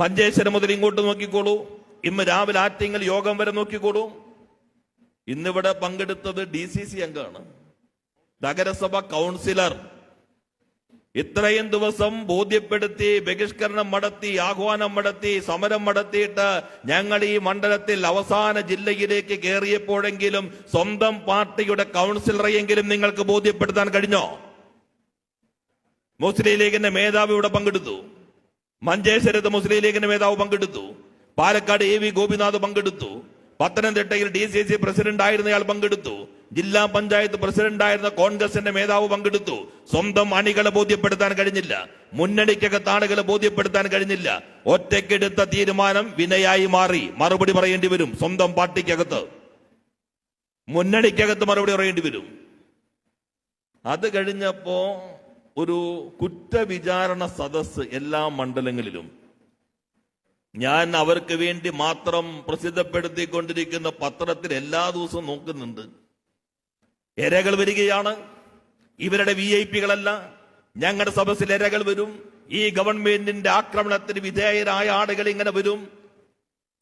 മഞ്ചേശ്വരം മുതൽ ഇങ്ങോട്ട് നോക്കിക്കോളൂ. ഇന്ന് രാവിലെ ആറ്റിങ്ങൽ യോഗം വരെ നോക്കിക്കോളൂ. ഇന്നിവിടെ പങ്കെടുത്തത് ഡി സി സി അംഗമാണ്. നഗരസഭ കൗൺസിലർ. ഇത്രയും ദിവസം ബോധ്യപ്പെടുത്തി ബഹിഷ്കരണം നടത്തി ആഹ്വാനം നടത്തി സമരം നടത്തിയിട്ട് ഞങ്ങൾ ഈ മണ്ഡലത്തിൽ അവസാന ജില്ലയിലേക്ക് കയറിയപ്പോഴെങ്കിലും സ്വന്തം പാർട്ടിയുടെ കൗൺസിലറെയെങ്കിലും നിങ്ങൾക്ക് ബോധ്യപ്പെടുത്താൻ കഴിഞ്ഞോ? മുസ്ലിം ലീഗിന്റെ മേധാവി ഇവിടെ പങ്കെടുത്തു. മഞ്ചേശ്വരത്ത് മുസ്ലിം ലീഗിന്റെ നേതാവ് പങ്കെടുത്തു. പാലക്കാട് എ വി ഗോപിനാഥ് പങ്കെടുത്തു. പത്തനംതിട്ടയിൽ ഡി സി സി പ്രസിഡന്റ് ആയിരുന്നയാൾ പങ്കെടുത്തു. ജില്ലാ പഞ്ചായത്ത് പ്രസിഡന്റ് ആയിരുന്ന കോൺഗ്രസിന്റെ മേധാവ് പങ്കെടുത്തു. സ്വന്തം അണികളെ ബോധ്യപ്പെടുത്താൻ കഴിഞ്ഞില്ല. മുന്നണിക്കകത്ത് ആളുകളെ ബോധ്യപ്പെടുത്താൻ കഴിഞ്ഞില്ല. ഒറ്റയ്ക്കെടുത്ത തീരുമാനം വിനയായി മാറി. മറുപടി പറയേണ്ടി വരും. സ്വന്തം പാർട്ടിക്കകത്ത്. മുന്നണിക്കകത്ത് മറുപടി പറയേണ്ടി വരും. അത് കഴിഞ്ഞപ്പോ ഒരു കുറ്റവിചാരണ സദസ് എല്ലാ മണ്ഡലങ്ങളിലും. ഞാൻ അവർക്ക് വേണ്ടി മാത്രം പ്രസിദ്ധപ്പെടുത്തിക്കൊണ്ടിരിക്കുന്ന പത്രത്തിൽ എല്ലാ ദിവസവും നോക്കുന്നുണ്ട്. ഇരകൾ വരികയാണ്. ഇവരുടെ വി ഐ പികളല്ല ഞങ്ങളുടെ സദസ്സിൽ ഇരകൾ വരും. ഈ ഗവൺമെന്റിന്റെ ആക്രമണത്തിന് വിധേയരായ ആളുകൾ ഇങ്ങനെ വരും.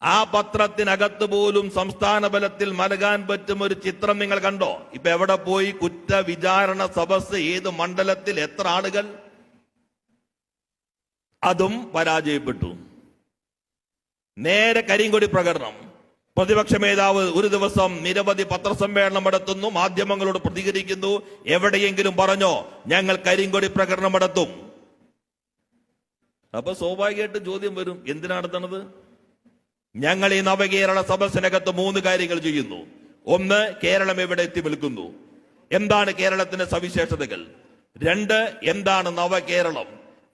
ആ പത്രത്തിനകത്ത് പോലും സംസ്ഥാന ബലത്തിൽ നൽകാൻ പറ്റും ഒരു ചിത്രം നിങ്ങൾ കണ്ടോ? ഇപ്പൊ എവിടെ പോയി കുറ്റവിചാരണ സദസ് ഏത് മണ്ഡലത്തിൽ എത്ര ആളുകൾ? അതും പരാജയപ്പെട്ടു. നേരെ കരിങ്കൊടി പ്രകടനം. പ്രതിപക്ഷ നേതാവ് ഒരു ദിവസം നിരവധി പത്രസമ്മേളനം നടത്തുന്നു മാധ്യമങ്ങളോട് പ്രതികരിക്കുന്നു. എവിടെയെങ്കിലും പറഞ്ഞോ ഞങ്ങൾ കരിങ്കൊടി പ്രകടനം നടത്തും. അപ്പൊ സ്വാഭാവികമായിട്ട് ചോദ്യം വരും എന്തിനാണ് നടത്തണത് ഞങ്ങൾ ഈ നവകേരള സദസ്സിനകത്ത് മൂന്ന് കാര്യങ്ങൾ ചെയ്യുന്നു. ഒന്ന് കേരളം എവിടെ എത്തി വിൽക്കുന്നു എന്താണ് കേരളത്തിന്റെ സവിശേഷതകൾ? രണ്ട് എന്താണ് നവകേരളം?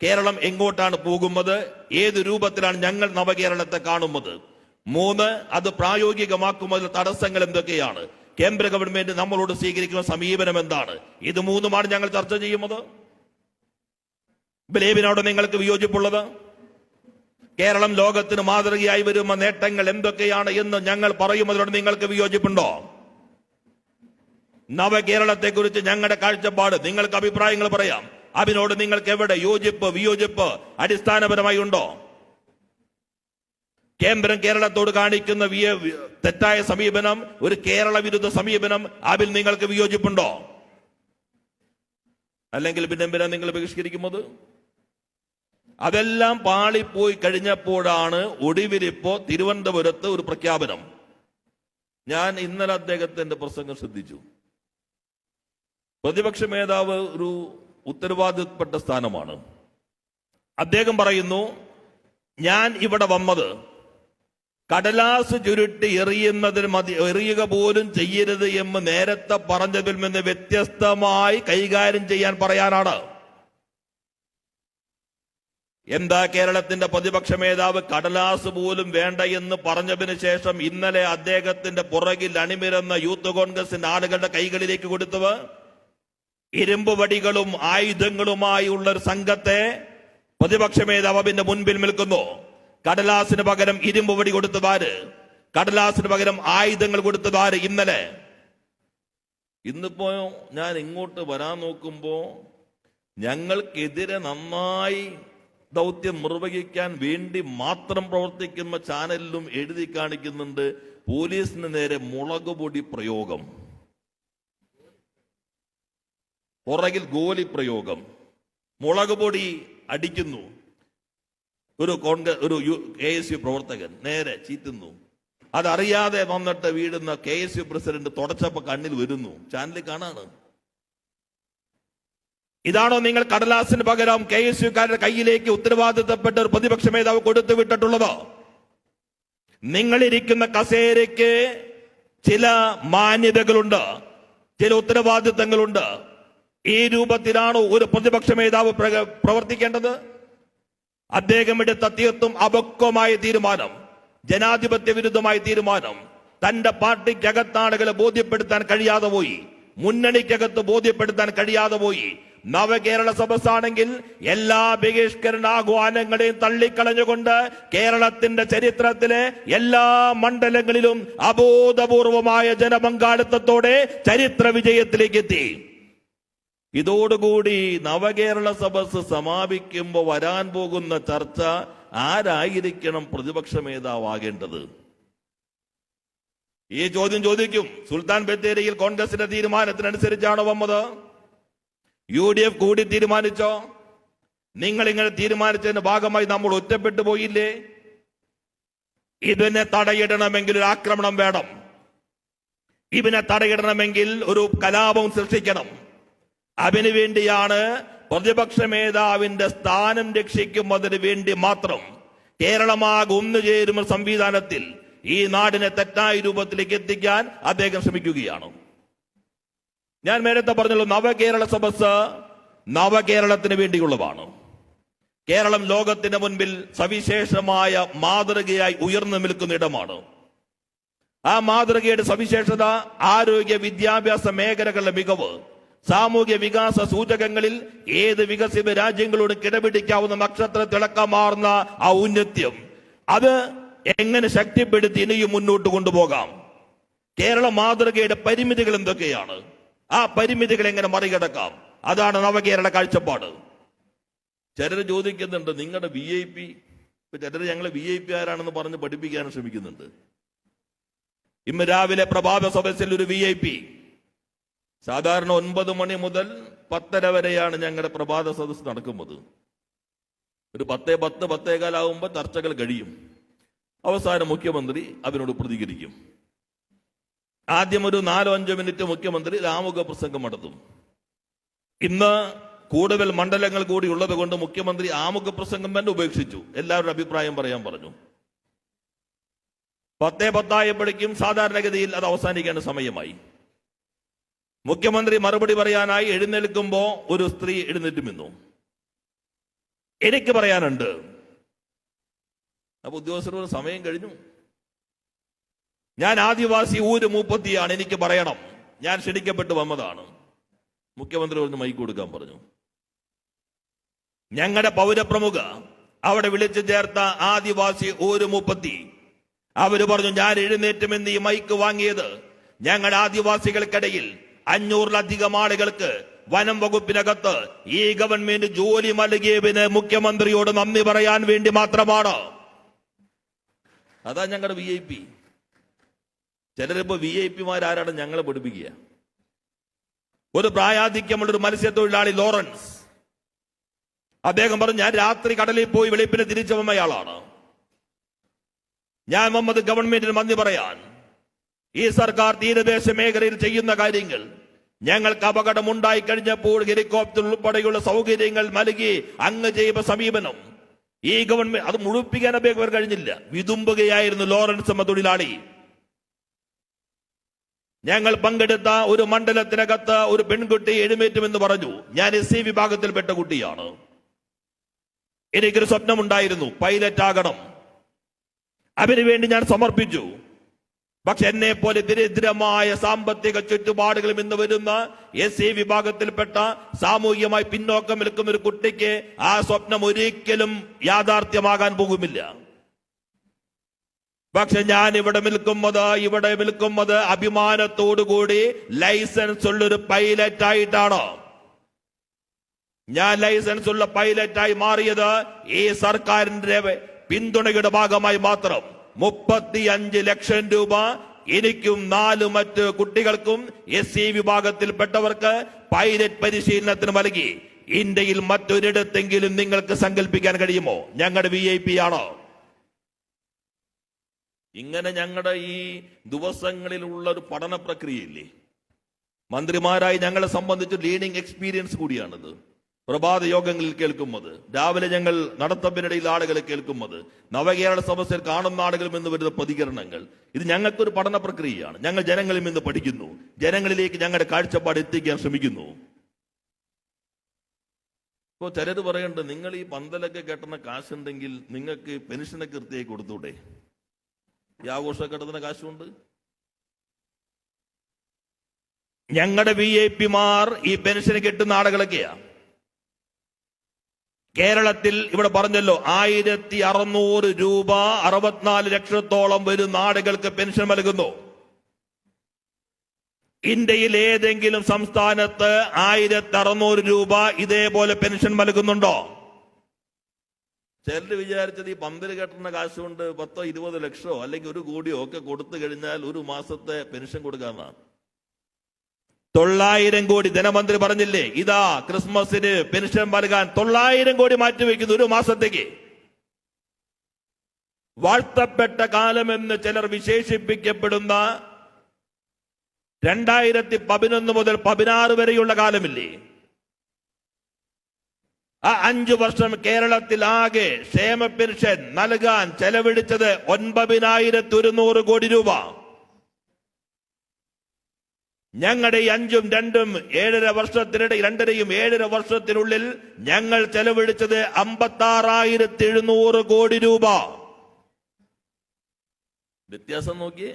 കേരളം എങ്ങോട്ടാണ് പോകുന്നത്? ഏത് രൂപത്തിലാണ് ഞങ്ങൾ നവകേരളത്തെ കാണുന്നത്? മൂന്ന് അത് പ്രായോഗികമാക്കുന്നതിൽ തടസ്സങ്ങൾ എന്തൊക്കെയാണ്? കേന്ദ്ര ഗവൺമെന്റ് നമ്മളോട് സ്വീകരിക്കുന്ന സമീപനം എന്താണ്? ഇത് മൂന്നുമാണ് ഞങ്ങൾ ചർച്ച ചെയ്യുന്നത്. ബലേബിനോട് നിങ്ങൾക്ക് വിയോജിപ്പുള്ളത്? കേരളം ലോകത്തിന് മാതൃകയായി വരുന്ന നേട്ടങ്ങൾ എന്തൊക്കെയാണ് എന്ന് ഞങ്ങൾ പറയുന്നതിനോട് നിങ്ങൾക്ക് വിയോജിപ്പുണ്ടോ? നവകേരളത്തെ കുറിച്ച് ഞങ്ങളുടെ കാഴ്ചപ്പാട് നിങ്ങൾക്ക് അഭിപ്രായങ്ങൾ പറയാം. അതിനോട് നിങ്ങൾക്ക് എവിടെ യോജിപ്പ് വിയോജിപ്പ് അടിസ്ഥാനപരമായി ഉണ്ടോ? കേന്ദ്രം കേരളത്തോട് കാണിക്കുന്ന തെറ്റായ സമീപനം ഒരു കേരള വിരുദ്ധ സമീപനം അതിൽ നിങ്ങൾക്ക് വിയോജിപ്പുണ്ടോ? അല്ലെങ്കിൽ പിന്നെ എന്തിനാ നിങ്ങൾ ബഹിഷ്കരിക്കുന്നത്? അതെല്ലാം പാളിപ്പോയി കഴിഞ്ഞപ്പോഴാണ് ഒടുവിലിപ്പോ തിരുവനന്തപുരത്ത് ഒരു പ്രഖ്യാപനം. ഞാൻ ഇന്നലെ അദ്ദേഹത്തിന്റെ പ്രസംഗം ശ്രദ്ധിച്ചു. പ്രതിപക്ഷ നേതാവ് ഒരു ഉത്തരവാദിത്തപ്പെട്ട സ്ഥാനമാണ്. അദ്ദേഹം പറയുന്നു ഞാൻ ഇവിടെ വന്നത് കടലാസ് ചുരുട്ടി എറിയുന്നതിന് മതി എറിയുക പോലും ചെയ്യരുത് എന്ന് നേരത്തെ പറഞ്ഞതിൽ നിന്ന് വ്യത്യസ്തമായി കൈകാര്യം ചെയ്യാൻ പറയാനാണ്. എന്താ കേരളത്തിന്റെ പ്രതിപക്ഷ മേധാവ് കടലാസ് പോലും വേണ്ട എന്ന് പറഞ്ഞതിന് ശേഷം ഇന്നലെ അദ്ദേഹത്തിന്റെ പുറകിൽ അണിമിരുന്ന യൂത്ത് കോൺഗ്രസിന്റെ ആളുകളുടെ കൈകളിലേക്ക് കൊടുത്തത് ഇരുമ്പ് വടികളും ആയുധങ്ങളുമായി ഉള്ള ഒരു സംഘത്തെ പ്രതിപക്ഷ മേധാവ് അതിന്റെ മുൻപിൽ നിൽക്കുന്നു. കടലാസിന് പകരം ഇരുമ്പ് വടി കൊടുത്തതാര് കടലാസിന് പകരം ആയുധങ്ങൾ കൊടുത്തതാര് ഇന്നലെ? ഇന്നിപ്പോ ഞാൻ ഇങ്ങോട്ട് വരാൻ നോക്കുമ്പോ ഞങ്ങൾക്കെതിരെ നന്നായി ദൗത്യം നിർവഹിക്കാൻ വേണ്ടി മാത്രം പ്രവർത്തിക്കുന്ന ചാനലിലും എഴുതി കാണിക്കുന്നുണ്ട് പോലീസിന് നേരെ മുളക് പൊടി പ്രയോഗം. പുറകിൽ ഗോലി പ്രയോഗം. മുളക് പൊടി അടിക്കുന്നു. ഒരു കോൺഗ്രസ് ഒരു യു കെ എസ് യു പ്രവർത്തകൻ നേരെ ചീറ്റുന്നു. അതറിയാതെ വന്നിട്ട് വീടുന്ന കെ എസ് യു പ്രസിഡന്റ് തുടച്ചപ്പോ കണ്ണിൽ വരുന്നു. ചാനലിൽ കാണാണ്. ഇതാണോ നിങ്ങൾ കടലാസിന് പകരം കെ എസ് യുക്കാരുടെ കയ്യിലേക്ക് ഉത്തരവാദിത്തപ്പെട്ട ഒരു പ്രതിപക്ഷ മേധാവ് കൊടുത്തു വിട്ടിട്ടുള്ളത്? നിങ്ങളിരിക്കുന്ന കസേരയ്ക്ക് ചില മാന്യതകളുണ്ട് ചില ഉത്തരവാദിത്തങ്ങളുണ്ട്. ഈ രൂപത്തിലാണ് ഒരു പ്രതിപക്ഷ മേധാവ് പ്രവർത്തിക്കേണ്ടത്? അദ്ദേഹം എടുത്ത തീർത്തും അപക്വമായ തീരുമാനം ജനാധിപത്യ വിരുദ്ധമായ തീരുമാനം. തന്റെ പാർട്ടിക്കകത്താളുകളെ ബോധ്യപ്പെടുത്താൻ കഴിയാതെ പോയി മുന്നണിക്കകത്ത് ബോധ്യപ്പെടുത്താൻ കഴിയാതെ പോയി നവകേരള സദസ്സാണെങ്കിൽ എല്ലാ ബഹിഷ്കരണ ആഹ്വാനങ്ങളെയും തള്ളിക്കളഞ്ഞുകൊണ്ട് കേരളത്തിന്റെ ചരിത്രത്തിലെ എല്ലാ മണ്ഡലങ്ങളിലും അബോധപൂർവമായ ജനപങ്കാളിത്തത്തോടെ ചരിത്ര വിജയത്തിലേക്ക് എത്തി ഇതോടുകൂടി നവകേരള സദസ് സമാപിക്കുമ്പോൾ വരാൻ പോകുന്ന ചർച്ച ആരായിരിക്കണം പ്രതിപക്ഷ നേതാവാകേണ്ടത്? ഈ ചോദ്യം ചോദിക്കും. സുൽത്താൻ ബത്തേരിയിൽ കോൺഗ്രസിന്റെ തീരുമാനത്തിനനുസരിച്ചാണോ വന്നത്? യു ഡി എഫ് കൂടി തീരുമാനിച്ചോ? നിങ്ങൾ ഇങ്ങനെ തീരുമാനിച്ചതിന്റെ ഭാഗമായി നമ്മൾ ഒറ്റപ്പെട്ടു പോയില്ലേ? ഇതിനെ തടയിടണമെങ്കിൽ ഒരു ആക്രമണം വേണം. ഇവനെ തടയിടണമെങ്കിൽ ഒരു കലാപം സൃഷ്ടിക്കണം. അതിനു വേണ്ടിയാണ് പ്രതിപക്ഷ മേധാവിന്റെ സ്ഥാനം രക്ഷിക്കുന്നതിന് വേണ്ടി മാത്രം കേരളമാകെ ഒന്നു ചേരുന്ന സംവിധാനത്തിൽ ഈ നാടിനെ തെറ്റായ രൂപത്തിലേക്ക് എത്തിക്കാൻ അദ്ദേഹം ശ്രമിക്കുകയാണ്. ഞാൻ നേരത്തെ പറഞ്ഞല്ലോ നവകേരള സദസ് നവകേരളത്തിന് വേണ്ടിയുള്ളതാണ്. കേരളം ലോകത്തിന്റെ മുൻപിൽ സവിശേഷമായ മാതൃകയായി ഉയർന്നു നിൽക്കുന്ന ഇടമാണ്. ആ മാതൃകയുടെ സവിശേഷത ആരോഗ്യ വിദ്യാഭ്യാസ മേഖലകളുടെ മികവ് സാമൂഹ്യ വികാസ സൂചകങ്ങളിൽ ഏത് വികസിത രാജ്യങ്ങളോട് കിടപിടിക്കാവുന്ന നക്ഷത്ര തിളക്കമാർന്ന ആ ഔന്നത്യം അത് എങ്ങനെ ശക്തിപ്പെടുത്തി ഇനിയും മുന്നോട്ട് കൊണ്ടുപോകാം? കേരള മാതൃകയുടെ പരിമിതികൾ എന്തൊക്കെയാണ്? ആ പരിമിതികൾ എങ്ങനെ മറികടക്കാം? അതാണ് നവകേരള കാഴ്ചപ്പാട്. ചിലർ ചോദിക്കുന്നുണ്ട് നിങ്ങളുടെ വി ഐ പി ചിലർ ഞങ്ങൾ വി ഐ പി ആരാണെന്ന് പറഞ്ഞ് പഠിപ്പിക്കാൻ ശ്രമിക്കുന്നുണ്ട്. ഇന്ന് രാവിലെ പ്രഭാത സദസ്സിൽ ഒരു വി ഐ പി സാധാരണ ഒൻപത് മണി മുതൽ പത്തര വരെയാണ് ഞങ്ങളുടെ പ്രഭാത സദസ്സ് നടക്കുന്നത്. ഒരു പത്തേ പത്ത് പത്തേകാലാവുമ്പോൾ ചർച്ചകൾ കഴിയും. അവസാനം മുഖ്യമന്ത്രി അതിനോട് പ്രതികരിക്കും. ആദ്യം ഒരു നാലോ അഞ്ചോ മിനിറ്റ് മുഖ്യമന്ത്രി രാമുഖ പ്രസംഗം നടത്തും. ഇന്ന് കൂടുതൽ മണ്ഡലങ്ങൾ കൂടി ഉള്ളത് കൊണ്ട് മുഖ്യമന്ത്രി ആമുഖ പ്രസംഗം തന്നെ ഉപേക്ഷിച്ചു. എല്ലാവരുടെ അഭിപ്രായം പറയാൻ പറഞ്ഞു. പത്തേ പത്തായപ്പോഴേക്കും സാധാരണഗതിയിൽ അത് അവസാനിക്കേണ്ട സമയമായി. മുഖ്യമന്ത്രി മറുപടി പറയാനായി എഴുന്നേൽക്കുമ്പോൾ ഒരു സ്ത്രീ എഴുന്നേറ്റ് നിന്നു. എനിക്ക് പറയാനുണ്ട്. അപ്പൊ ഉദ്യോഗസ്ഥർ സമയം കഴിഞ്ഞു. ഞാൻ ആദിവാസി ഊര് മൂപ്പത്തിയാണ് എനിക്ക് പറയണം. ഞാൻ ക്ഷണിക്കപ്പെട്ട് വന്നതാണ്. മുഖ്യമന്ത്രി പറഞ്ഞു മൈക്ക് കൊടുക്കാൻ പറഞ്ഞു. ഞങ്ങളുടെ പൗരപ്രമുഖ അവിടെ വിളിച്ചു ചേർത്ത ആദിവാസി ഊര് മൂപ്പത്തി അവർ പറഞ്ഞു ഞാൻ എഴുന്നേറ്റുമെന്ന് ഈ മൈക്ക് വാങ്ങിയത് ഞങ്ങളുടെ ആദിവാസികൾക്കിടയിൽ അഞ്ഞൂറിലധികം ആളുകൾക്ക് വനം വകുപ്പിനകത്ത് ഈ ഗവൺമെന്റ് ജോലി നൽകിയതിന് മുഖ്യമന്ത്രിയോട് നന്ദി പറയാൻ വേണ്ടി മാത്രമാണ്. അതാ ഞങ്ങളുടെ വി ചിലരിപ്പോ വി ഐ പിമാരാരാണ് ഞങ്ങളെ പഠിപ്പിക്കുക. ഒരു പ്രായാധിക്യമുള്ള ഒരു മത്സ്യത്തൊഴിലാളി ലോറൻസ്. അദ്ദേഹം പറഞ്ഞു ഞാൻ രാത്രി കടലിൽ പോയി വെളുപ്പിനെ തിരിച്ചു വന്നയാളാണ് ഞാൻ മുഹമ്മദ് ഗവൺമെന്റിന് നന്ദി പറയാൻ ഈ സർക്കാർ തീരദേശ മേഖലയിൽ ചെയ്യുന്ന കാര്യങ്ങൾ ഞങ്ങൾക്ക് അപകടം ഉണ്ടായി കഴിഞ്ഞപ്പോൾ ഹെലികോപ്റ്റർ ഉൾപ്പെടെയുള്ള സൗകര്യങ്ങൾ നൽകി അങ്ങ് ചെയ്ത സമീപനം. ഈ ഗവൺമെന്റ് അത് മുഴുപ്പിക്കാൻ അദ്ദേഹം കഴിഞ്ഞില്ല. വിതുമ്പുകയായിരുന്നു ലോറൻസ് എന്ന തൊഴിലാളി. ഞങ്ങൾ പങ്കെടുത്ത ഒരു മണ്ഡലത്തിനകത്ത് ഒരു പെൺകുട്ടി എഴുന്നേറ്റുമെന്ന് പറഞ്ഞു. ഞാൻ എസ് സി വിഭാഗത്തിൽപ്പെട്ട കുട്ടിയാണ്. എനിക്കൊരു സ്വപ്നമുണ്ടായിരുന്നു. പൈലറ്റ് ആകണം അതിനുവേണ്ടി ഞാൻ സമർപ്പിച്ചു. പക്ഷെ എന്നെ പോലെ ദരിദ്രമായ സാമ്പത്തിക ചുറ്റുപാടുകളിൽ നിന്ന് വരുന്ന എസ് സി വിഭാഗത്തിൽപ്പെട്ട സാമൂഹികമായി പിന്നോക്കം നിൽക്കുന്ന ഒരു കുട്ടിക്ക് ആ സ്വപ്നം ഒരിക്കലും യാഥാർത്ഥ്യമാകാൻ പോകുമില്ല. പക്ഷെ ഞാൻ ഇവിടെ നിൽക്കുന്നത് ഇവിടെ നിൽക്കുന്നത് അഭിമാനത്തോടുകൂടി ലൈസൻസ് ഉള്ളൊരു പൈലറ്റ് ആയിട്ടാണ്. ഞാൻ ലൈസൻസ് ഉള്ള പൈലറ്റായി മാറിയത് ഈ സർക്കാരിന്റെ പിന്തുണയുടെ ഭാഗമായി മാത്രം. മുപ്പത്തിയഞ്ച് ലക്ഷം രൂപ എനിക്കും നാല് മറ്റ് കുട്ടികൾക്കും എസ് സി വിഭാഗത്തിൽപ്പെട്ടവർക്ക് പൈലറ്റ് പരിശീലനത്തിന് നൽകി. ഇന്ത്യയിൽ മറ്റൊരിടത്തെങ്കിലും നിങ്ങൾക്ക് സങ്കല്പിക്കാൻ കഴിയുമോ? ഞങ്ങളുടെ വി ഐ പി ആണോ. ഇങ്ങനെ ഞങ്ങളുടെ ഈ ദിവസങ്ങളിലുള്ള ഒരു പഠന പ്രക്രിയയില്ലേ? മന്ത്രിമാരായി ഞങ്ങളെ സംബന്ധിച്ച് ലീഡിംഗ് എക്സ്പീരിയൻസ് കൂടിയാണിത്. പ്രഭാത യോഗങ്ങളിൽ കേൾക്കുന്നത് രാവിലെ ഞങ്ങൾ നടത്തപ്പിനിടയിൽ ആളുകൾ കേൾക്കുന്നത് നവകേരള സദസ്സിൽ കാണുന്ന ആളുകളിൽ നിന്ന് വരുന്ന പ്രതികരണങ്ങൾ. ഇത് ഞങ്ങൾക്കൊരു പഠന പ്രക്രിയയാണ്. ഞങ്ങൾ ജനങ്ങളിൽ നിന്ന് പഠിക്കുന്നു. ജനങ്ങളിലേക്ക് ഞങ്ങളുടെ കാഴ്ചപ്പാട് എത്തിക്കാൻ ശ്രമിക്കുന്നു. ഇപ്പോ ചിലത് പറയണ്ട് നിങ്ങൾ ഈ പന്തലൊക്കെ കെട്ടുന്ന കാശുണ്ടെങ്കിൽ നിങ്ങൾക്ക് പെൻഷനൊക്കെ കൃത്യമായി കൊടുത്തൂടെ? ഈ ആഘോഷഘട്ടത്തിന് കാശുണ്ട് ഞങ്ങളുടെ വി ഐ പിമാർ ഈ പെൻഷൻ കിട്ടുന്ന ആളുകളൊക്കെയാ. കേരളത്തിൽ ഇവിടെ പറഞ്ഞല്ലോ ആയിരത്തി അറുന്നൂറ് രൂപ അറുപത്തിനാല് ലക്ഷത്തോളം വരുന്ന ആളുകൾക്ക് പെൻഷൻ നൽകുന്നു. ഇന്ത്യയിൽ ഏതെങ്കിലും സംസ്ഥാനത്ത് ആയിരത്തി അറുന്നൂറ് രൂപ ഇതേപോലെ പെൻഷൻ നൽകുന്നുണ്ടോ? ചിലർ വിചാരിച്ചത് ഈ പമ്പിൽ കെട്ടുന്ന കാശ് കൊണ്ട് പത്തോ ഇരുപത് ലക്ഷമോ അല്ലെങ്കിൽ ഒരു കോടിയോ ഒക്കെ കൊടുത്തു കഴിഞ്ഞാൽ ഒരു മാസത്തെ പെൻഷൻ കൊടുക്കാമെന്നാണ്. തൊള്ളായിരം കോടി ധനമന്ത്രി പറഞ്ഞില്ലേ? ഇതാ ക്രിസ്മസിന് പെൻഷൻ നൽകാൻ തൊള്ളായിരം കോടി മാറ്റിവെക്കുന്നു ഒരു മാസത്തേക്ക്. വാഴ്ത്തപ്പെട്ട കാലമെന്ന് ചിലർ വിശേഷിപ്പിക്കപ്പെടുന്ന രണ്ടായിരത്തി പതിനൊന്ന് മുതൽ പതിനാറ് വരെയുള്ള കാലമില്ലേ? ആ അഞ്ചു വർഷം കേരളത്തിൽ ആകെ ക്ഷേമ പെൻഷൻ നൽകാൻ ചെലവഴിച്ചത് ഒൻപതിനായിരത്തി ഒരുന്നൂറ് കോടി രൂപ. ഞങ്ങളുടെ ഈ അഞ്ചും രണ്ടും ഏഴര വർഷത്തിനിടെ രണ്ടരയും ഏഴര വർഷത്തിനുള്ളിൽ ഞങ്ങൾ ചെലവഴിച്ചത് അമ്പത്തി ആറായിരത്തി എഴുന്നൂറ് കോടി രൂപ. വ്യത്യാസം നോക്കി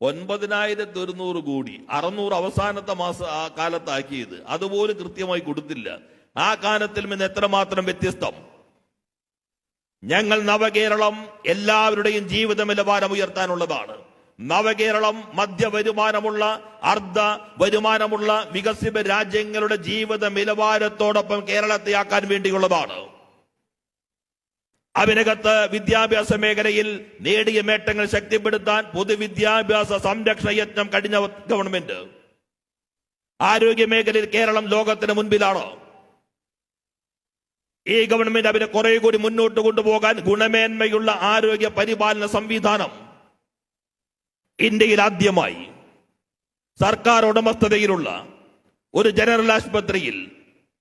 ഒൻപതിനായിരത്തി ഒരുന്നൂറ് കോടി അറുന്നൂറ് അവസാനത്തെ മാസ കാലത്താക്കിയത്. അതുപോലും കൃത്യമായി കൊടുത്തില്ല. ആ കാലത്തിൽ നിന്ന് എത്രമാത്രം വ്യത്യസ്തം. ഞങ്ങൾ നവകേരളം എല്ലാവരുടെയും ജീവിത നിലവാരം ഉയർത്താനുള്ളതാണ്. നവകേരളം മധ്യ വരുമാനമുള്ള അർദ്ധ വരുമാനമുള്ള വികസിത രാജ്യങ്ങളുടെ ജീവിത നിലവാരത്തോടൊപ്പം കേരളത്തെ ആക്കാൻ വേണ്ടിയുള്ളതാണ്. അതിനകത്ത് വിദ്യാഭ്യാസ മേഖലയിൽ നേടിയ നേട്ടങ്ങൾ ശക്തിപ്പെടുത്താൻ പൊതുവിദ്യാഭ്യാസ സംരക്ഷണ യജ്ഞം കഴിഞ്ഞ ഗവൺമെന്റ്. ആരോഗ്യ മേഖലയിൽ കേരളം ലോകത്തിന് മുൻപിലാണ്. ഈ ഗവൺമെന്റ് അവരെ കുറെ കൂടി മുന്നോട്ട് കൊണ്ടുപോകാൻ ഗുണമേന്മയുള്ള ആരോഗ്യ പരിപാലന സംവിധാനം ഇന്ത്യയിൽ ആദ്യമായി സർക്കാർ ഉടമസ്ഥതയിലുള്ള ഒരു ജനറൽ ആശുപത്രിയിൽ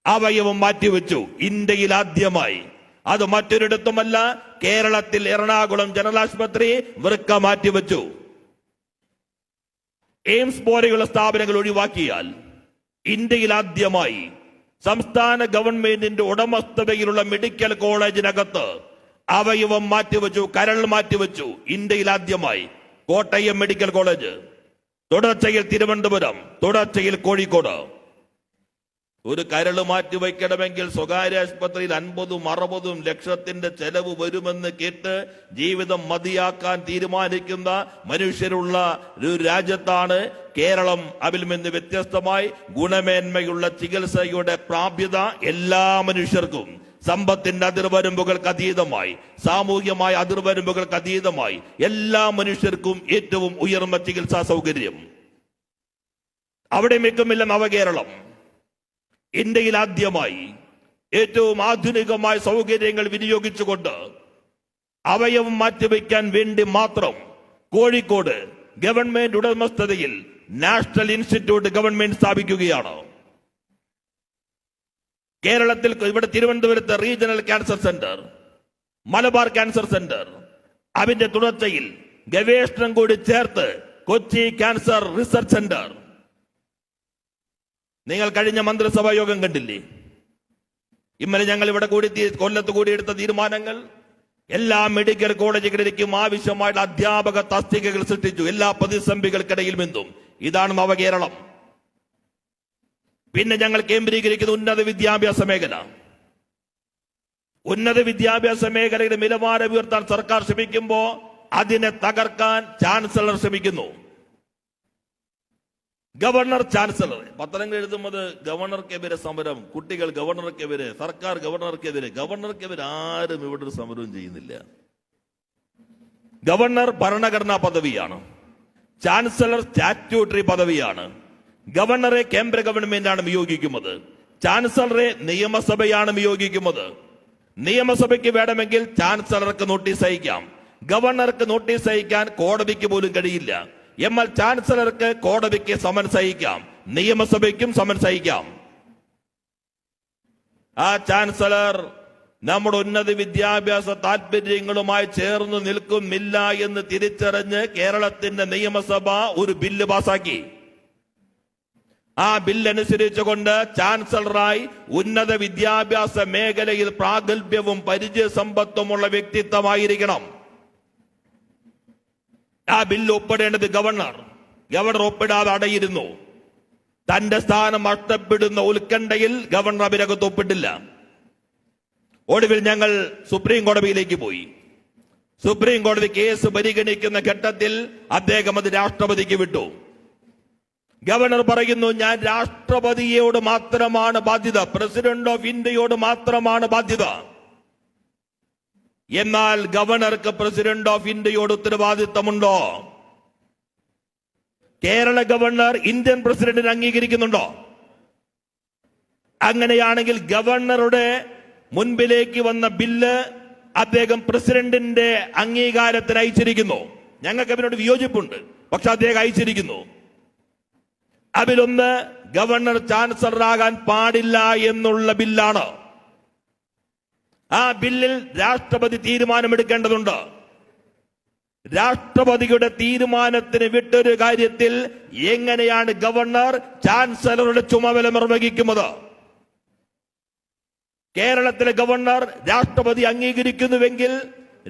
അവയവം മാറ്റിവെച്ചു. ഇന്ത്യയിൽ ആദ്യമായി. അത് മറ്റൊരിടത്തുമല്ല കേരളത്തിൽ എറണാകുളം ജനറൽ ആശുപത്രി വൃക്ക മാറ്റിവെച്ചു. എയിംസ് പോലെയുള്ള സ്ഥാപനങ്ങൾ ഒഴിവാക്കിയാൽ ഇന്ത്യയിൽ ആദ്യമായി സംസ്ഥാന ഗവൺമെന്റിന്റെ ഉടമസ്ഥതയിലുള്ള മെഡിക്കൽ കോളേജിനകത്ത് അവയവം മാറ്റിവെച്ചു കരൾ മാറ്റിവെച്ചു ഇന്ത്യയിൽ ആദ്യമായി കോട്ടയം മെഡിക്കൽ കോളേജ്. തുടർച്ചയിൽ തിരുവനന്തപുരം തുടർച്ചയിൽ കോഴിക്കോട്. ഒരു കരൾ മാറ്റി വയ്ക്കണമെങ്കിൽ സ്വകാര്യ ആശുപത്രിയിൽ അൻപതും അറുപതും ലക്ഷത്തിന്റെ ചെലവ് വരുമെന്ന് കേട്ട് ജീവിതം മതിയാക്കാൻ തീരുമാനിക്കുന്ന മനുഷ്യരുള്ള ഒരു രാജ്യത്താണ് കേരളം. അതിൽ നിന്ന് വ്യത്യസ്തമായി ഗുണമേന്മയുള്ള ചികിത്സയുടെ പ്രാപ്യത എല്ലാ മനുഷ്യർക്കും. സമ്പത്തിന്റെ അതിർവരമ്പുകൾക്ക് അതീതമായി സാമൂഹ്യമായ അതിർവരമ്പുകൾക്ക് അതീതമായി എല്ലാ മനുഷ്യർക്കും ഏറ്റവും ഉയർന്ന ചികിത്സാ സൗകര്യം. അവിടെ മിക്കുമില്ല നവകേരളം. ഇന്ത്യയിൽ ആദ്യമായി ഏറ്റവും ആധുനികമായ സൗകര്യങ്ങൾ വിനിയോഗിച്ചുകൊണ്ട് അവയവം മാറ്റിവെക്കാൻ വേണ്ടി മാത്രം കോഴിക്കോട് ഗവൺമെന്റ് ഉടമസ്ഥതയിൽ നാഷണൽ ഇൻസ്റ്റിറ്റ്യൂട്ട് ഗവൺമെന്റ് സ്ഥാപിക്കുകയാണ്. കേരളത്തിൽ ഇവിടെ തിരുവനന്തപുരത്ത് regional cancer centre Malabar cancer centre അതിന്റെ തുടർച്ചയിൽ ഗവേഷണം കൂടി ചേർത്ത് കൊച്ചി ക്യാൻസർ റിസർച്ച് സെന്റർ നിങ്ങൾ കഴിഞ്ഞ മന്ത്രിസഭാ യോഗം കണ്ടില്ലേ? ഇന്നലെ ഞങ്ങൾ ഇവിടെ കൂടി കൊല്ലത്ത് കൂടി എടുത്ത തീരുമാനങ്ങൾ എല്ലാ മെഡിക്കൽ കോളേജുകളിലേക്കും ആവശ്യമായ അധ്യാപക തസ്തികകൾ സൃഷ്ടിച്ചു. എല്ലാ പ്രതിസന്ധികൾക്കിടയിൽ നിന്നും. ഇതാണ് നവകേരളം പിന്നെ ഞങ്ങൾ കേന്ദ്രീകരിക്കുന്ന ഉന്നത വിദ്യാഭ്യാസ മേഖല. ഉന്നത വിദ്യാഭ്യാസ മേഖലയുടെ നിലവാരം ഉയർത്താൻ സർക്കാർ ശ്രമിക്കുമ്പോ അതിനെ തകർക്കാൻ ചാൻസലർ ശ്രമിക്കുന്നു. Governor chancellor. പത്രങ്ങൾ എഴുതുന്നത് ഗവർണർക്കെതിരെ സമരം കുട്ടികൾ ഗവർണർക്കെതിരെ സർക്കാർ ഗവർണർക്കെതിരെ. ഗവർണർക്കെതിരെ ആരും ഇവിടെ ഒരു സമരവും ചെയ്യുന്നില്ല. ഗവർണർ ഭരണഘടനാ പദവിയാണ്. Chancellor statutory പദവിയാണ്. ഗവർണറെ കേന്ദ്ര ഗവൺമെന്റാണ് നിയോഗിക്കുന്നത്. ചാൻസലറെ നിയമസഭയാണ് നിയോഗിക്കുന്നത്. നിയമസഭയ്ക്ക് വേണമെങ്കിൽ ചാൻസലർക്ക് നോട്ടീസ് അയക്കാം. ഗവർണർക്ക് നോട്ടീസ് അയക്കാൻ കോടതിക്ക് പോലും കഴിയില്ല. എന്നാൽ ചാൻസലർക്ക് കോടതിക്ക് സമൻസ് അയക്കാം നിയമസഭയ്ക്കും സമൻസ് അയക്കാം ആ ചാൻസലർ നമ്മുടെ ഉന്നത വിദ്യാഭ്യാസ താല്പര്യങ്ങളുമായി ചേർന്ന് നിൽക്കുന്നില്ല എന്ന് തിരിച്ചറിഞ്ഞ് കേരളത്തിന്റെ നിയമസഭ ഒരു ബില്ല് പാസാക്കി. ആ ബില്ലനുസരിച്ചുകൊണ്ട് ചാൻസലറായി ഉന്നത വിദ്യാഭ്യാസ മേഖലയിൽ പ്രാഗൽഭ്യവും പരിചയ സമ്പത്തുമുള്ള വ്യക്തിത്വമായിരിക്കണം. ആ ബില്ല് ഒപ്പിടേണ്ടത് ഗവർണർ. ഗവർണർ ഒപ്പിടാതെ അടയിരുന്നു. തന്റെ സ്ഥാനം നഷ്ടപ്പെടുന്ന ഉത്കണ്ഠയിൽ ഗവർണർ അഭിരകത്ത് ഒപ്പിട്ടില്ല. ഒടുവിൽ ഞങ്ങൾ സുപ്രീം കോടതിയിലേക്ക് പോയി. സുപ്രീം കോടതി കേസ് പരിഗണിക്കുന്ന ഘട്ടത്തിൽ അദ്ദേഹം അത് രാഷ്ട്രപതിക്ക് വിട്ടു. ഗവർണർ പറയുന്നു ഞാൻ രാഷ്ട്രപതിയോട് മാത്രമാണ് ബാധ്യത. പ്രസിഡന്റ് ഓഫ് ഇന്ത്യയോട് മാത്രമാണ് ബാധ്യത. എന്നാൽ ഗവർണർക്ക് പ്രസിഡന്റ് ഓഫ് ഇന്ത്യയോട് ഉത്തരവാദിത്തമുണ്ടോ? കേരള ഗവർണർ ഇന്ത്യൻ പ്രസിഡന്റിനെ അംഗീകരിക്കുന്നുണ്ടോ? അങ്ങനെയാണെങ്കിൽ ഗവർണറുടെ മുൻപിലേക്ക് വന്ന ബില്ല് അദ്ദേഹം പ്രസിഡന്റിന്റെ അംഗീകാരത്തിന് അയച്ചിരിക്കുന്നു. ഞങ്ങൾക്ക് അതിനോട് വിയോജിപ്പുണ്ട്. പക്ഷെ അദ്ദേഹം അയച്ചിരിക്കുന്നു. അതിലൊന്ന് ഗവർണർ ചാൻസലറാകാൻ പാടില്ല എന്നുള്ള ബില്ലാണ്. ആ ബില്ലിൽ രാഷ്ട്രപതി തീരുമാനമെടുക്കേണ്ടതുണ്ട്. രാഷ്ട്രപതിയുടെ തീരുമാനത്തിന് വിട്ടൊരു കാര്യത്തിൽ എങ്ങനെയാണ് ഗവർണർ ചാൻസലറുടെ ചുമതല നിർവഹിക്കുന്നത്? കേരളത്തിലെ ഗവർണർ രാഷ്ട്രപതി അംഗീകരിക്കുന്നുവെങ്കിൽ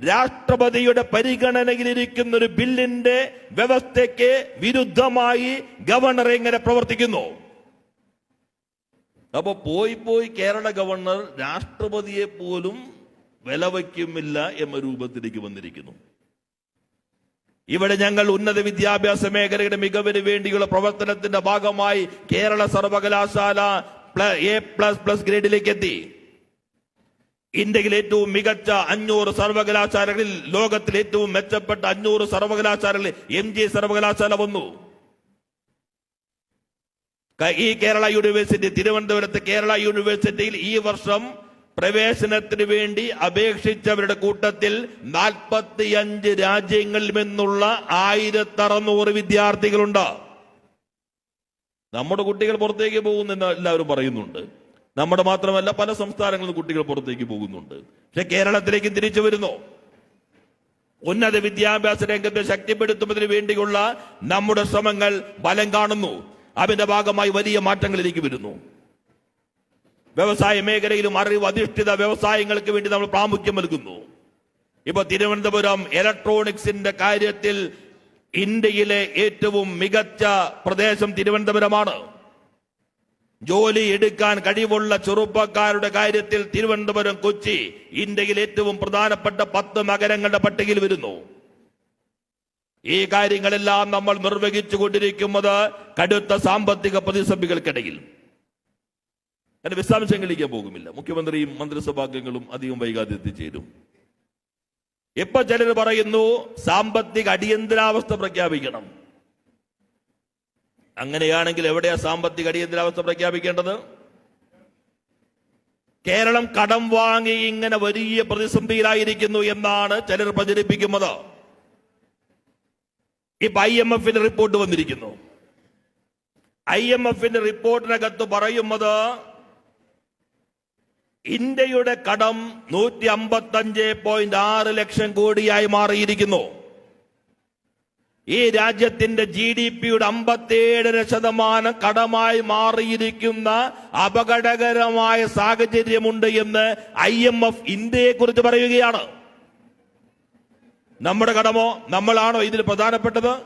രാഷ്ട്രപതിയുടെ പരിഗണനയിലിരിക്കുന്ന ഒരു ബില്ലിന്റെ വ്യവസ്ഥയ്ക്ക് വിരുദ്ധമായി ഗവർണർ എങ്ങനെ പ്രവർത്തിക്കുന്നു? അപ്പൊ പോയി പോയി കേരള ഗവർണർ രാഷ്ട്രപതിയെ പോലും വില വയ്ക്കുമില്ല എന്ന രൂപത്തിലേക്ക് വന്നിരിക്കുന്നു. ഇവിടെ ഞങ്ങൾ ഉന്നത വിദ്യാഭ്യാസ മേഖലയുടെ മികവിന് വേണ്ടിയുള്ള പ്രവർത്തനത്തിന്റെ ഭാഗമായി കേരള സർവകലാശാല എ പ്ലസ് പ്ലസ് ഗ്രേഡിലേക്ക് എത്തി. ഇന്ത്യയിൽ ഏറ്റവും മികച്ച അഞ്ഞൂറ് സർവകലാശാലകളിൽ ലോകത്തിൽ ഏറ്റവും മെച്ചപ്പെട്ട അഞ്ഞൂറ് സർവകലാശാലകളിൽ എം ജി സർവകലാശാല വന്നു. ഈ കേരള യൂണിവേഴ്സിറ്റി തിരുവനന്തപുരത്ത് കേരള യൂണിവേഴ്സിറ്റിയിൽ ഈ വർഷം പ്രവേശനത്തിന് വേണ്ടി അപേക്ഷിച്ചവരുടെ കൂട്ടത്തിൽ നാൽപ്പത്തിയഞ്ച് രാജ്യങ്ങളിൽ നിന്നുള്ള ആയിരത്തി അറുന്നൂറ് വിദ്യാർത്ഥികളുണ്ട്. നമ്മുടെ കുട്ടികൾ പുറത്തേക്ക് പോകുന്നെന്ന് എല്ലാവരും പറയുന്നുണ്ട്. നമ്മുടെ മാത്രമല്ല പല സംസ്ഥാനങ്ങളിലും കുട്ടികൾ പുറത്തേക്ക് പോകുന്നുണ്ട്. പക്ഷെ കേരളത്തിലേക്ക് തിരിച്ചു വരുന്നു. ഉന്നത വിദ്യാഭ്യാസ രംഗത്തെ ശക്തിപ്പെടുത്തുന്നതിന് വേണ്ടിയുള്ള നമ്മുടെ ശ്രമങ്ങൾ ഫലം കാണുന്നു. അതിന്റെ ഭാഗമായി വലിയ മാറ്റങ്ങളിലേക്ക് വരുന്നു. വ്യവസായ മേഖലയിലും അറിവ് അധിഷ്ഠിത വ്യവസായങ്ങൾക്ക് വേണ്ടി നമ്മൾ പ്രാമുഖ്യം നൽകുന്നു. ഇപ്പൊ തിരുവനന്തപുരം ഇലക്ട്രോണിക്സിന്റെ കാര്യത്തിൽ ഇന്ത്യയിലെ ഏറ്റവും മികച്ച പ്രദേശം തിരുവനന്തപുരമാണ്. ജോലി എടുക്കാൻ കഴിവുള്ള ചെറുപ്പക്കാരുടെ കാര്യത്തിൽ തിരുവനന്തപുരം കൊച്ചി ഇന്ത്യയിൽ ഏറ്റവും പ്രധാനപ്പെട്ട പത്ത് നഗരങ്ങളുടെ പട്ടികയിൽ വരുന്നു. ഈ കാര്യങ്ങളെല്ലാം നമ്മൾ നിർവഹിച്ചു കൊണ്ടിരിക്കുന്നത് കടുത്ത സാമ്പത്തിക പ്രതിസന്ധികൾക്കിടയിൽ. ഞാൻ വിശദാംശങ്ങളിലേക്ക് പോകുമില്ല. മുഖ്യമന്ത്രിയും മന്ത്രിസഭാംഗങ്ങളും അധികം വൈകാതെ എത്തിച്ചേരും. ഇപ്പൊ ചിലർ പറയുന്നു സാമ്പത്തിക അടിയന്തരാവസ്ഥ പ്രഖ്യാപിക്കണം. അങ്ങനെയാണെങ്കിൽ എവിടെയാ സാമ്പത്തിക അടിയന്തരാവസ്ഥ പ്രഖ്യാപിക്കേണ്ടത്? കേരളം കടം വാങ്ങി ഇങ്ങനെ വലിയ പ്രതിസന്ധിയിലായിരിക്കുന്നു എന്നാണ് ചിലർ പ്രചരിപ്പിക്കുന്നത്. ഇപ്പൊ ഐ എം എഫിന്റെ റിപ്പോർട്ട് വന്നിരിക്കുന്നു. ഐ എം എഫിന്റെ റിപ്പോർട്ടിനകത്ത് പറയുന്നത് ഇന്ത്യയുടെ കടം നൂറ്റി അമ്പത്തഞ്ച് പോയിന്റ് ആറ് ലക്ഷം കോടിയായി മാറിയിരിക്കുന്നു. ഈ രാജ്യത്തിന്റെ ജി ഡി പിയുടെ അമ്പത്തിയേഴര ശതമാനം കടമായി മാറിയിരിക്കുന്ന അപകടകരമായ സാഹചര്യമുണ്ട് എന്ന് ഐ എം എഫ് ഇന്ത്യയെ കുറിച്ച് പറയുകയാണ്. നമ്മുടെ കടമോ നമ്മളാണോ ഇതിൽ പ്രധാനപ്പെട്ടത്?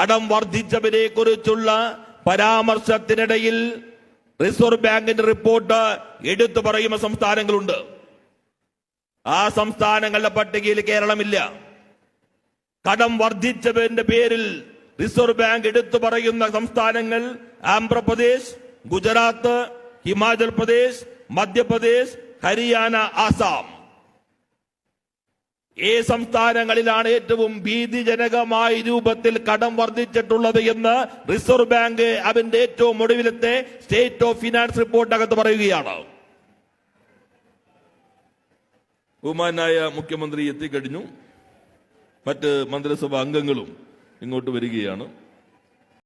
കടം വർദ്ധിച്ചവരെ കുറിച്ചുള്ള പരാമർശത്തിനിടയിൽ റിസർവ് ബാങ്കിന്റെ റിപ്പോർട്ട് എടുത്തു പറയുന്ന സംസ്ഥാനങ്ങളുണ്ട്. ആ സംസ്ഥാനങ്ങളുടെ പട്ടികയിൽ കേരളമില്ല. കടം വർദ്ധിച്ചവന്റെ പേരിൽ റിസർവ് ബാങ്ക് എടുത്തു പറയുന്ന സംസ്ഥാനങ്ങൾ ആന്ധ്രപ്രദേശ് ഗുജറാത്ത് ഹിമാചൽ പ്രദേശ് മധ്യപ്രദേശ് ഹരിയാന ആസാം. ഈ സംസ്ഥാനങ്ങളിലാണ് ഏറ്റവും ഭീതിജനകമായ രൂപത്തിൽ കടം വർദ്ധിച്ചിട്ടുള്ളത് എന്ന് റിസർവ് ബാങ്ക് അതിന്റെ ഏറ്റവും ഒടുവിലത്തെ സ്റ്റേറ്റ് ഓഫ് ഫിനാൻസ് റിപ്പോർട്ടിനകത്ത് പറയുകയാണ്. ബഹുമാനായ മുഖ്യമന്ത്രി എത്തിക്കഴിഞ്ഞു. മറ്റ് മന്ത്രിസഭാ അംഗങ്ങളും ഇങ്ങോട്ട് വരികയാണ്.